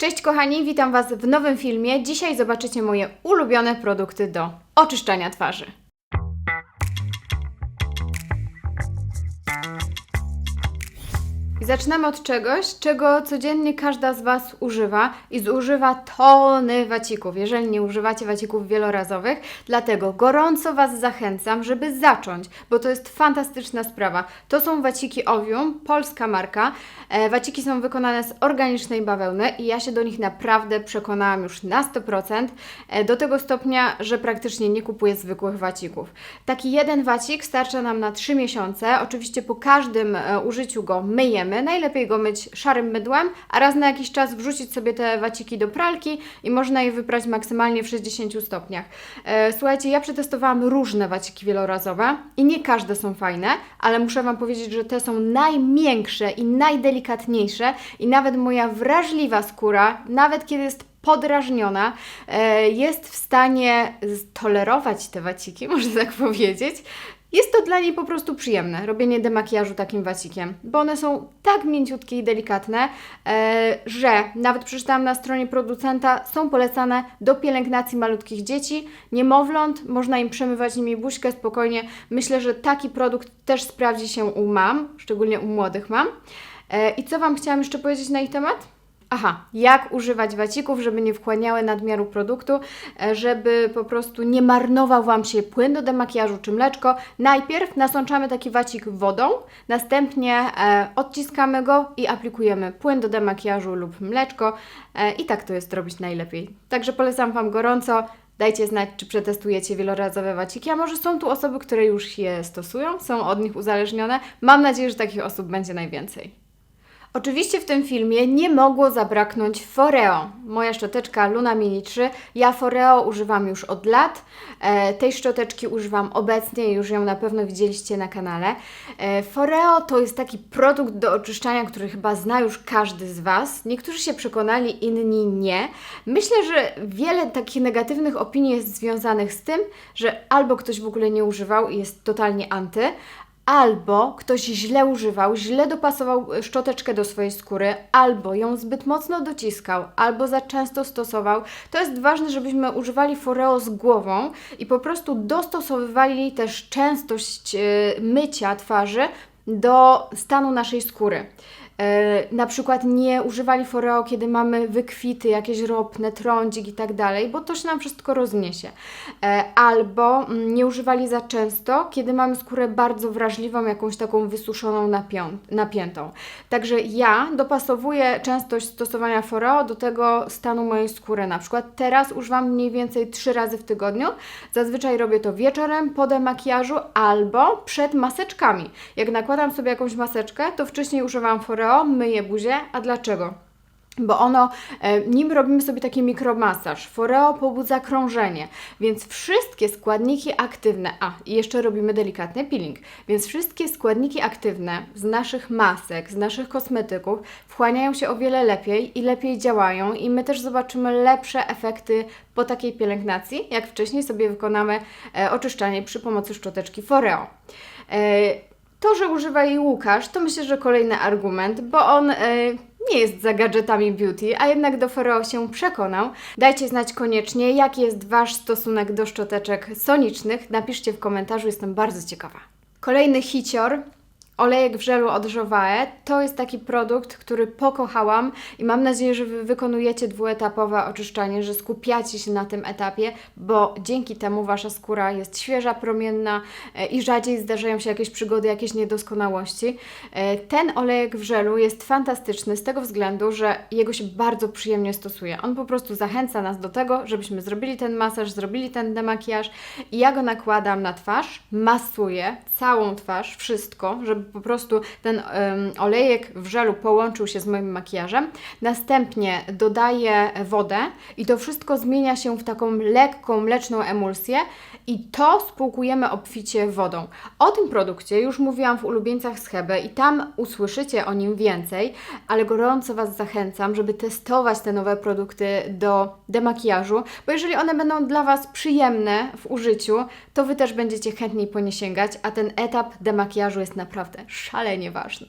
Cześć kochani, witam Was w nowym filmie. Dzisiaj zobaczycie moje ulubione produkty do oczyszczania twarzy. I zaczynamy od czegoś, czego codziennie każda z Was używa i zużywa tony wacików, jeżeli nie używacie wacików wielorazowych. Dlatego gorąco Was zachęcam, żeby zacząć, bo to jest fantastyczna sprawa. To są waciki Ovium, polska marka. E, waciki są wykonane z organicznej bawełny i ja się do nich naprawdę przekonałam już na 100%, e, do tego stopnia, że praktycznie nie kupuję zwykłych wacików. Taki jeden wacik starcza nam na 3 miesiące. Oczywiście po każdym e, użyciu go myjemy. Najlepiej go myć szarym mydłem, a raz na jakiś czas wrzucić sobie te waciki do pralki i można je wyprać maksymalnie w 60 stopniach. E, Słuchajcie, ja przetestowałam różne waciki wielorazowe i nie każde są fajne, ale muszę Wam powiedzieć, że te są najmiększe i najdelikatniejsze i nawet moja wrażliwa skóra, nawet kiedy jest podrażniona, e, jest w stanie tolerować te waciki, można tak powiedzieć. Jest to dla niej po prostu przyjemne, robienie demakijażu takim wacikiem, bo one są tak mięciutkie i delikatne, e, że nawet przeczytałam na stronie producenta, są polecane do pielęgnacji malutkich dzieci, niemowląt, można im przemywać nimi buźkę spokojnie. Myślę, że taki produkt też sprawdzi się u mam, szczególnie u młodych mam. E, I co Wam chciałam jeszcze powiedzieć na ich temat? Aha, jak używać wacików, żeby nie wchłaniały nadmiaru produktu, e, żeby po prostu nie marnował Wam się płyn do demakijażu czy mleczko. Najpierw nasączamy taki wacik wodą, następnie e, odciskamy go i aplikujemy płyn do demakijażu lub mleczko e, i tak to jest robić najlepiej. Także polecam Wam gorąco. Dajcie znać, czy przetestujecie wielorazowe waciki, a może są tu osoby, które już je stosują, są od nich uzależnione. Mam nadzieję, że takich osób będzie najwięcej. Oczywiście w tym filmie nie mogło zabraknąć Foreo. Moja szczoteczka Luna Mini 3. Ja Foreo używam już od lat. E, tej szczoteczki używam obecnie, już ją na pewno widzieliście na kanale. E, Foreo to jest taki produkt do oczyszczania, który chyba zna już każdy z Was. Niektórzy się przekonali, inni nie. Myślę, że wiele takich negatywnych opinii jest związanych z tym, że albo ktoś w ogóle nie używał i jest totalnie anty, albo ktoś źle używał, źle dopasował szczoteczkę do swojej skóry, albo ją zbyt mocno dociskał, albo za często stosował. To jest ważne, żebyśmy używali Foreo z głową i po prostu dostosowywali też częstość e, mycia twarzy do stanu naszej skóry. E, na przykład nie używali foreo, kiedy mamy wykwity, jakieś ropne, trądzik i tak dalej, bo to się nam wszystko rozniesie. E, albo mm, nie używali za często, kiedy mamy skórę bardzo wrażliwą, jakąś taką wysuszoną, napiętą. Także ja dopasowuję częstość stosowania foreo do tego stanu mojej skóry. Na przykład teraz używam mniej więcej 3 razy w tygodniu. Zazwyczaj robię to wieczorem, po demakijażu albo przed maseczkami. Jak nakładam sobie jakąś maseczkę, to wcześniej używam foreo, myję buzię. A dlaczego? Bo ono, e, nim robimy sobie taki mikromasaż, foreo pobudza krążenie, więc wszystkie składniki aktywne, a i jeszcze robimy delikatny peeling, więc wszystkie składniki aktywne z naszych masek, z naszych kosmetyków wchłaniają się o wiele lepiej i lepiej działają i my też zobaczymy lepsze efekty po takiej pielęgnacji, jak wcześniej sobie wykonamy e, oczyszczanie przy pomocy szczoteczki foreo. To, że używa jej Łukasz, to myślę, że kolejny argument, bo on e, nie jest za gadżetami beauty, a jednak do Foreo się przekonał. Dajcie znać koniecznie, jaki jest Wasz stosunek do szczoteczek sonicznych. Napiszcie w komentarzu, jestem bardzo ciekawa. Kolejny hicior. Olejek w żelu od Jovae to jest taki produkt, który pokochałam i mam nadzieję, że Wy wykonujecie dwuetapowe oczyszczanie, że skupiacie się na tym etapie, bo dzięki temu Wasza skóra jest świeża, promienna e, i rzadziej zdarzają się jakieś przygody, jakieś niedoskonałości. E, Ten olejek w żelu jest fantastyczny z tego względu, że jego się bardzo przyjemnie stosuje. On po prostu zachęca nas do tego, żebyśmy zrobili ten masaż, zrobili ten demakijaż i ja go nakładam na twarz, masuję całą twarz, wszystko, żeby po prostu ten olejek w żelu połączył się z moim makijażem. Następnie dodaję wodę i to wszystko zmienia się w taką lekką, mleczną emulsję i to spłukujemy obficie wodą. O tym produkcie już mówiłam w ulubieńcach z Hebe i tam usłyszycie o nim więcej, ale gorąco Was zachęcam, żeby testować te nowe produkty do demakijażu, bo jeżeli one będą dla Was przyjemne w użyciu, to Wy też będziecie chętniej po nie sięgać, a ten etap demakijażu jest naprawdę szalenie ważny.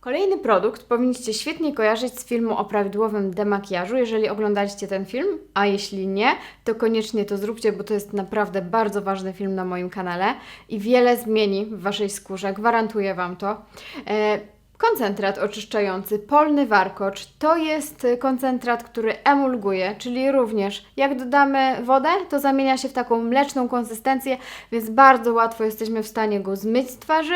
Kolejny produkt powinniście świetnie kojarzyć z filmu o prawidłowym demakijażu, jeżeli oglądaliście ten film, a jeśli nie, to koniecznie to zróbcie, bo to jest naprawdę bardzo ważny film na moim kanale i wiele zmieni w Waszej skórze, gwarantuję Wam to. E, Koncentrat oczyszczający, polny warkocz, to jest koncentrat, który emulguje, czyli również jak dodamy wodę, to zamienia się w taką mleczną konsystencję, więc bardzo łatwo jesteśmy w stanie go zmyć z twarzy,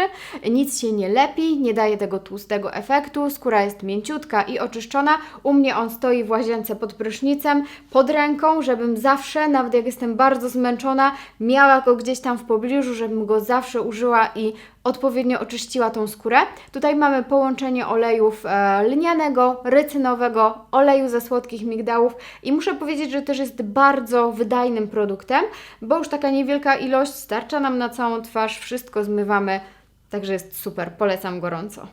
nic się nie lepi, nie daje tego tłustego efektu, skóra jest mięciutka i oczyszczona. U mnie on stoi w łazience pod prysznicem, pod ręką, żebym zawsze, nawet jak jestem bardzo zmęczona, miała go gdzieś tam w pobliżu, żebym go zawsze użyła i odpowiednio oczyściła tą skórę. Tutaj mamy połączenie olejów e, lnianego, rycynowego, oleju ze słodkich migdałów i muszę powiedzieć, że też jest bardzo wydajnym produktem, bo już taka niewielka ilość starcza nam na całą twarz, wszystko zmywamy, także jest super, polecam gorąco.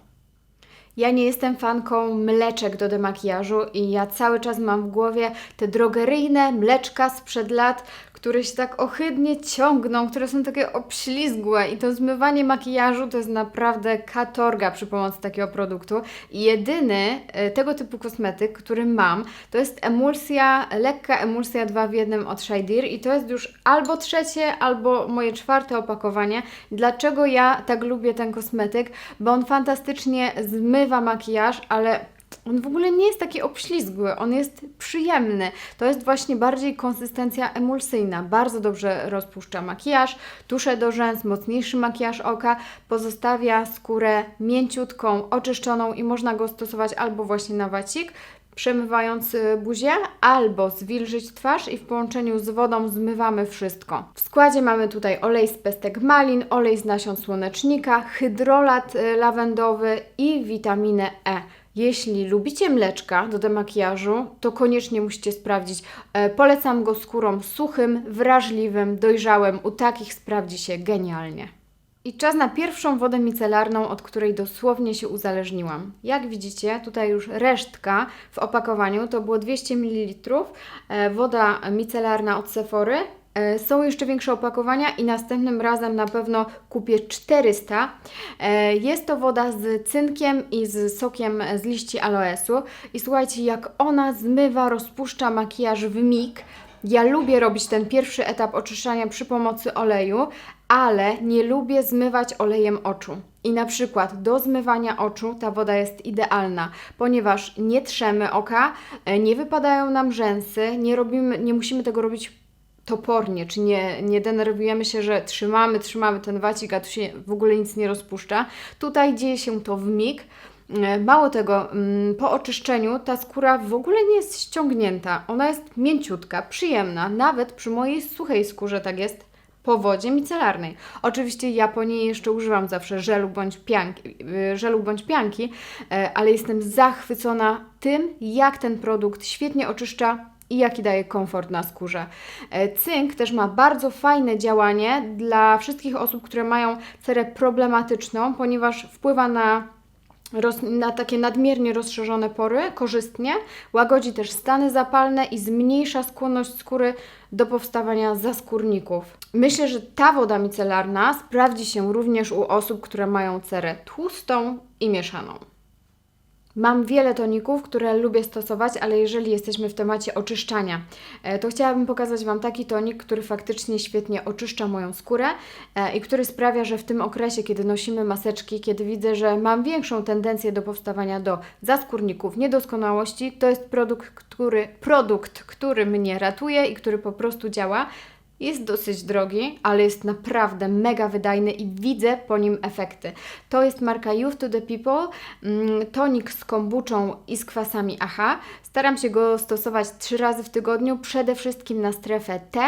Ja nie jestem fanką mleczek do demakijażu i ja cały czas mam w głowie te drogeryjne mleczka sprzed lat, które się tak ohydnie ciągną, które są takie obślizgłe i to zmywanie makijażu to jest naprawdę katorga przy pomocy takiego produktu. I jedyny e, tego typu kosmetyk, który mam, to jest emulsja, lekka emulsja 2 w 1 od Shideer i to jest już albo trzecie, albo moje czwarte opakowanie. Dlaczego ja tak lubię ten kosmetyk? Bo on fantastycznie zmywa makijaż, ale on w ogóle nie jest taki obślizgły, on jest przyjemny. To jest właśnie bardziej konsystencja emulsyjna. Bardzo dobrze rozpuszcza makijaż, tusze do rzęs, mocniejszy makijaż oka, pozostawia skórę mięciutką, oczyszczoną i można go stosować albo właśnie na wacik, przemywając y, buzię, albo zwilżyć twarz i w połączeniu z wodą zmywamy wszystko. W składzie mamy tutaj olej z pestek malin, olej z nasion słonecznika, hydrolat y, lawendowy i witaminę E. Jeśli lubicie mleczka do demakijażu, to koniecznie musicie sprawdzić. E, polecam go skórą suchym, wrażliwym, dojrzałym. U takich sprawdzi się genialnie. I czas na pierwszą wodę micelarną, od której dosłownie się uzależniłam. Jak widzicie, tutaj już resztka w opakowaniu to było 200 ml. E, woda micelarna od Sephory. E, Są jeszcze większe opakowania i następnym razem na pewno kupię 400. E, Jest to woda z cynkiem i z sokiem z liści aloesu. I słuchajcie, jak ona zmywa, rozpuszcza makijaż w mig. Ja lubię robić ten pierwszy etap oczyszczania przy pomocy oleju, ale nie lubię zmywać olejem oczu. I na przykład do zmywania oczu ta woda jest idealna, ponieważ nie trzemy oka, e, nie wypadają nam rzęsy, nie, robimy, nie musimy tego robić topornie, czy nie, nie denerwujemy się, że trzymamy, trzymamy ten wacik, a tu się w ogóle nic nie rozpuszcza. Tutaj dzieje się to w mig. E, Mało tego, mm, po oczyszczeniu ta skóra w ogóle nie jest ściągnięta. Ona jest mięciutka, przyjemna, nawet przy mojej suchej skórze tak jest po wodzie micelarnej. Oczywiście ja po niej jeszcze używam zawsze żelu bądź pianki, y, żelu bądź pianki, e, ale jestem zachwycona tym, jak ten produkt świetnie oczyszcza i jaki daje komfort na skórze. E, Cynk też ma bardzo fajne działanie dla wszystkich osób, które mają cerę problematyczną, ponieważ wpływa na roz, na takie nadmiernie rozszerzone pory korzystnie, łagodzi też stany zapalne i zmniejsza skłonność skóry do powstawania zaskórników. Myślę, że ta woda micelarna sprawdzi się również u osób, które mają cerę tłustą i mieszaną. Mam wiele toników, które lubię stosować, ale jeżeli jesteśmy w temacie oczyszczania, e, to chciałabym pokazać Wam taki tonik, który faktycznie świetnie oczyszcza moją skórę e, i który sprawia, że w tym okresie, kiedy nosimy maseczki, kiedy widzę, że mam większą tendencję do powstawania do zaskórników, niedoskonałości, to jest produkt, który, produkt, który mnie ratuje i który po prostu działa. Jest dosyć drogi, ale jest naprawdę mega wydajny i widzę po nim efekty. To jest marka Youth to the People, mm, tonik z kombuczą i z kwasami AHA. Staram się go stosować trzy razy w tygodniu, przede wszystkim na strefę T,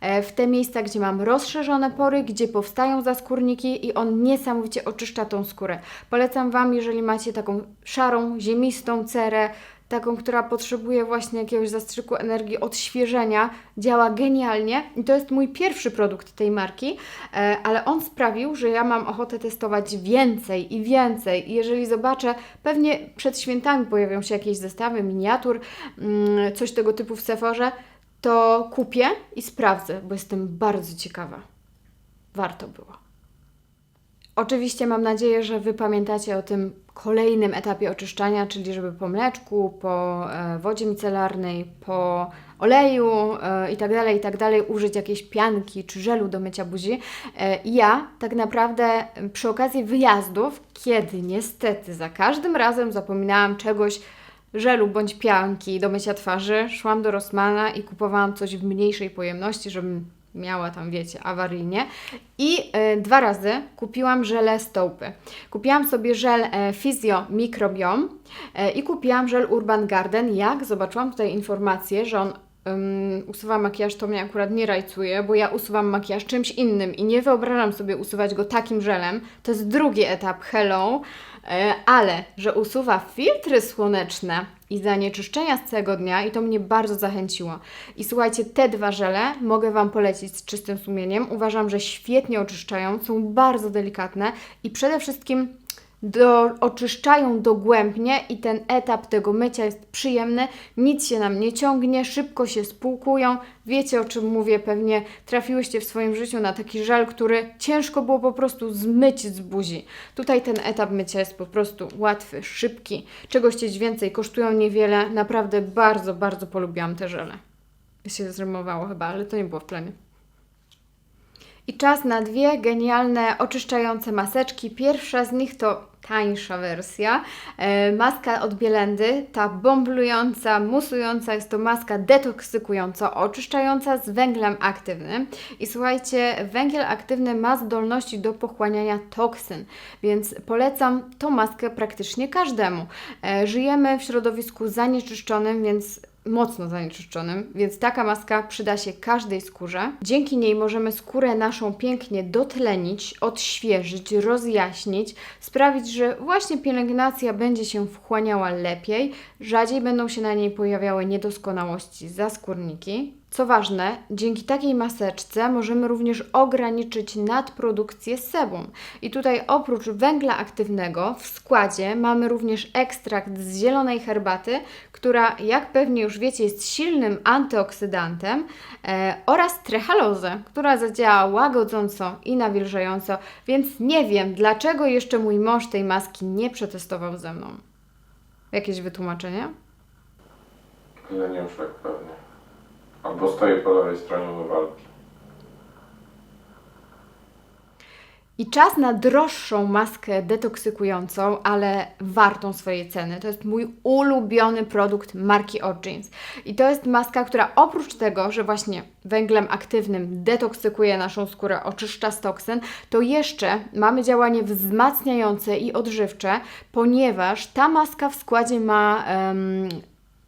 e, w te miejsca, gdzie mam rozszerzone pory, gdzie powstają zaskórniki i on niesamowicie oczyszcza tą skórę. Polecam Wam, jeżeli macie taką szarą, ziemistą cerę, taką, która potrzebuje właśnie jakiegoś zastrzyku energii, odświeżenia, działa genialnie. I to jest mój pierwszy produkt tej marki, e, ale on sprawił, że ja mam ochotę testować więcej i więcej. I jeżeli zobaczę, pewnie przed świętami pojawią się jakieś zestawy miniatur, mm, coś tego typu w Sephorze, to kupię i sprawdzę, bo jestem bardzo ciekawa. Warto było. Oczywiście mam nadzieję, że Wy pamiętacie o tym kolejnym etapie oczyszczania, czyli żeby po mleczku, po e, wodzie micelarnej, po oleju e, i tak dalej, i tak dalej użyć jakiejś pianki czy żelu do mycia buzi. E, ja tak naprawdę przy okazji wyjazdów, kiedy niestety za każdym razem zapominałam czegoś, żelu bądź pianki do mycia twarzy, szłam do Rossmana i kupowałam coś w mniejszej pojemności, żebym miała tam, wiecie, awaryjnie. I e, dwa razy kupiłam żele stołpy. Kupiłam sobie żel e, Physio Microbiome e, i kupiłam żel Urban Garden. Jak zobaczyłam tutaj informację, że on ym, usuwa makijaż, to mnie akurat nie rajcuje, bo ja usuwam makijaż czymś innym i nie wyobrażam sobie usuwać go takim żelem. To jest drugi etap Hello, e, ale że usuwa filtry słoneczne i zanieczyszczenia z całego dnia i to mnie bardzo zachęciło. I słuchajcie, te dwa żele mogę Wam polecić z czystym sumieniem. Uważam, że świetnie oczyszczają, są bardzo delikatne i przede wszystkim do, oczyszczają dogłębnie i ten etap tego mycia jest przyjemny, nic się nam nie ciągnie, szybko się spłukują. Wiecie o czym mówię, pewnie trafiłyście w swoim życiu na taki żel, który ciężko było po prostu zmyć z buzi. Tutaj ten etap mycia jest po prostu łatwy, szybki. Czego chcieć więcej, kosztują niewiele. Naprawdę bardzo, bardzo polubiłam te żele. Się zrymowało chyba, ale to nie było w planie. I czas na dwie genialne, oczyszczające maseczki. Pierwsza z nich to tańsza wersja. E, maska od Bielendy, ta bomblująca, musująca, jest to maska detoksykująca, oczyszczająca z węglem aktywnym. I słuchajcie, węgiel aktywny ma zdolności do pochłaniania toksyn, więc polecam tą maskę praktycznie każdemu. E, żyjemy w środowisku zanieczyszczonym, więc mocno zanieczyszczonym, więc taka maska przyda się każdej skórze. Dzięki niej możemy skórę naszą pięknie dotlenić, odświeżyć, rozjaśnić, sprawić, że właśnie pielęgnacja będzie się wchłaniała lepiej, rzadziej będą się na niej pojawiały niedoskonałości, zaskórniki. Co ważne, dzięki takiej maseczce możemy również ograniczyć nadprodukcję sebum. I tutaj oprócz węgla aktywnego w składzie mamy również ekstrakt z zielonej herbaty, która, jak pewnie już wiecie, jest silnym antyoksydantem e, oraz trehalozę, która zadziała łagodząco i nawilżająco, więc nie wiem, dlaczego jeszcze mój mąż tej maski nie przetestował ze mną. Jakieś wytłumaczenie? Leniuszek pewnie. Albo stoi po lewej stronie do walki. I czas na droższą maskę detoksykującą, ale wartą swojej ceny. To jest mój ulubiony produkt marki Origins. I to jest maska, która oprócz tego, że właśnie węglem aktywnym detoksykuje naszą skórę, oczyszcza z toksyn, to jeszcze mamy działanie wzmacniające i odżywcze, ponieważ ta maska w składzie ma em,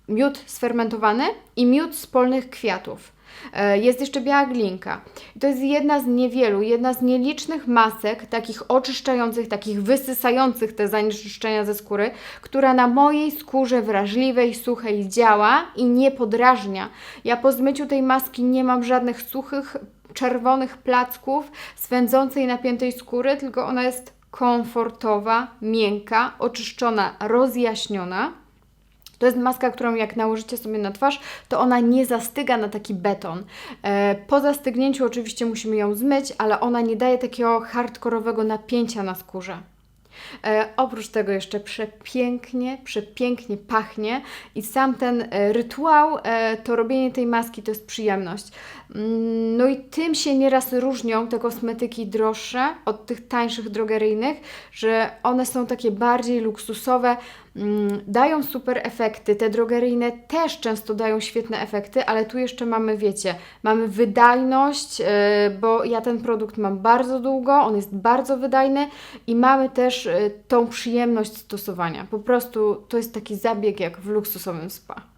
miód sfermentowany i miód z polnych kwiatów. E, Jest jeszcze biała glinka. To jest jedna z niewielu, jedna z nielicznych masek, takich oczyszczających, takich wysysających te zanieczyszczenia ze skóry, która na mojej skórze wrażliwej, suchej działa i nie podrażnia. Ja po zmyciu tej maski nie mam żadnych suchych, czerwonych placków, swędzącej, napiętej skóry, tylko ona jest komfortowa, miękka, oczyszczona, rozjaśniona. To jest maska, którą jak nałożycie sobie na twarz, to ona nie zastyga na taki beton. E, po zastygnięciu oczywiście musimy ją zmyć, ale ona nie daje takiego hardkorowego napięcia na skórze. E, oprócz tego jeszcze przepięknie, przepięknie pachnie i sam ten e, rytuał, to robienie tej maski to jest przyjemność. Mm, No i tym się nieraz różnią te kosmetyki droższe od tych tańszych drogeryjnych, że one są takie bardziej luksusowe, dają super efekty. Te drogeryjne też często dają świetne efekty, ale tu jeszcze mamy, wiecie, mamy wydajność, e, bo ja ten produkt mam bardzo długo, on jest bardzo wydajny i mamy też e, tą przyjemność stosowania. Po prostu to jest taki zabieg jak w luksusowym spa.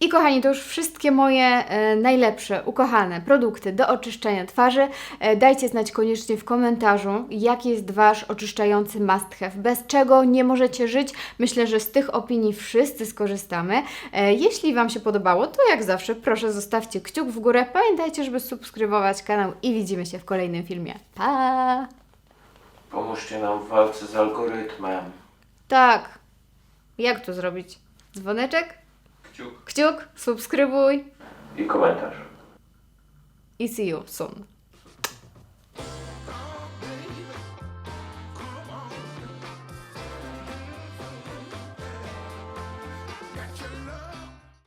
I kochani, to już wszystkie moje e, najlepsze, ukochane produkty do oczyszczania twarzy. E, dajcie znać koniecznie w komentarzu, jaki jest Wasz oczyszczający must have, bez czego nie możecie żyć. Myślę, że z tych opinii wszyscy skorzystamy. E, jeśli Wam się podobało, to jak zawsze proszę zostawcie kciuk w górę. Pamiętajcie, żeby subskrybować kanał i widzimy się w kolejnym filmie. Pa! Pomóżcie nam w walce z algorytmem. Tak. Jak to zrobić? Dzwoneczek? Kciuk. Kciuk, subskrybuj I komentarz. i see you soon.